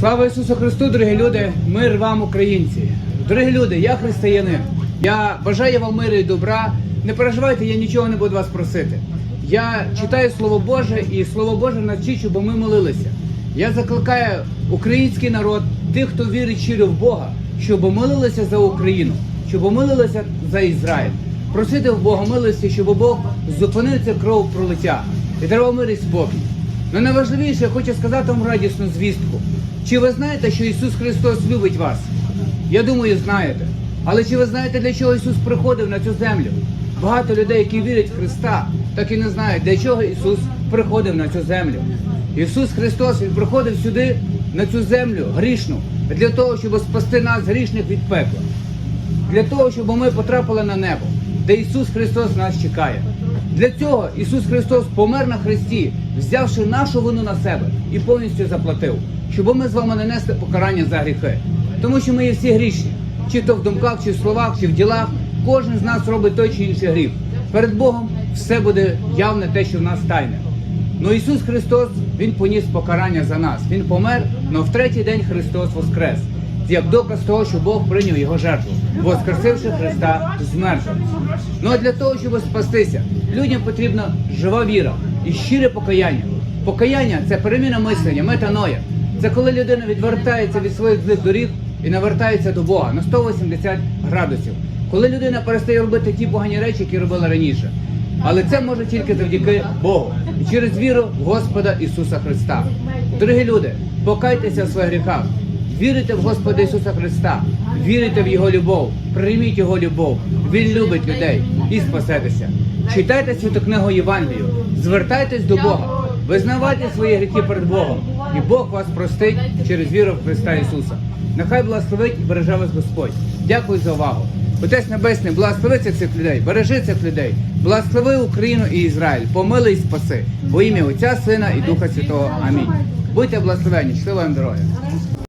Слава Ісусу Христу, дорогі люди! Мир вам, українці! Дорогі люди, я християнин. Я бажаю вам миру і добра. Не переживайте, я нічого не буду вас просити. Я читаю Слово Боже і Слово Боже навчить, щоб ми молилися. Я закликаю український народ, тих, хто вірить щиро в Бога, щоб молилися за Україну, щоб молилися за Ізраїль. Просити в Бога милості, щоб Бог зупинив це кров пролиття і дарував мир і спокій. Ну найважливіше, я хочу сказати вам радісну звістку. Чи ви знаєте, що Ісус Христос любить вас? Я думаю, знаєте. Але чи ви знаєте, для чого Ісус приходив на цю землю? Багато людей, які вірять в Христа, так і не знають, для чого Ісус приходив на цю землю. Ісус Христос Він приходив сюди, на цю землю грішну, для того, щоб спасти нас грішних від пекла для того, щоб ми потрапили на небо, де Ісус Христос нас чекає. Для цього Ісус Христос помер на Христі, взявши нашу вину на себе і повністю заплатив, щоб ми з вами не несли покарання за гріхи. Тому що ми є всі грішні, чи то в думках, чи в словах, чи в ділах. Кожен з нас робить той чи інший гріх. Перед Богом все буде явне те, що в нас тайне. Ну Ісус Христос Він поніс покарання за нас. Він помер, але в третій день Христос воскрес. Як доказ того, що Бог прийняв його жертву, воскресивши Христа з мертвих. Ну а для того, щоб спастися, людям потрібна жива віра і щире покаяння. Покаяння це переміна мислення, метаноя. Це коли людина відвертається від своїх злих доріг і навертається до Бога на 180 градусів. Коли людина перестає робити ті погані речі, які робила раніше. Але це може тільки завдяки Богу і через віру в Господа Ісуса Христа. Дорогі люди, покайтеся в своїх гріхах, вірите в Господа Ісуса Христа, вірите в Його любов, прийміть Його любов. Він любить людей і спасетеся. Читайте святу книгу Євангелію, звертайтесь до Бога, визнавайте свої гріхи перед Богом, і Бог вас простить через віру в Христа Ісуса. Нехай благословить і береже вас Господь. Дякую за увагу. Отець Небесний, благослови цих людей, бережи цих людей, благослови Україну і Ізраїль, помили і спаси. Во ім'я Отця, Сина і Духа Святого. Амінь. Будьте благословені, щасливої вам дороги.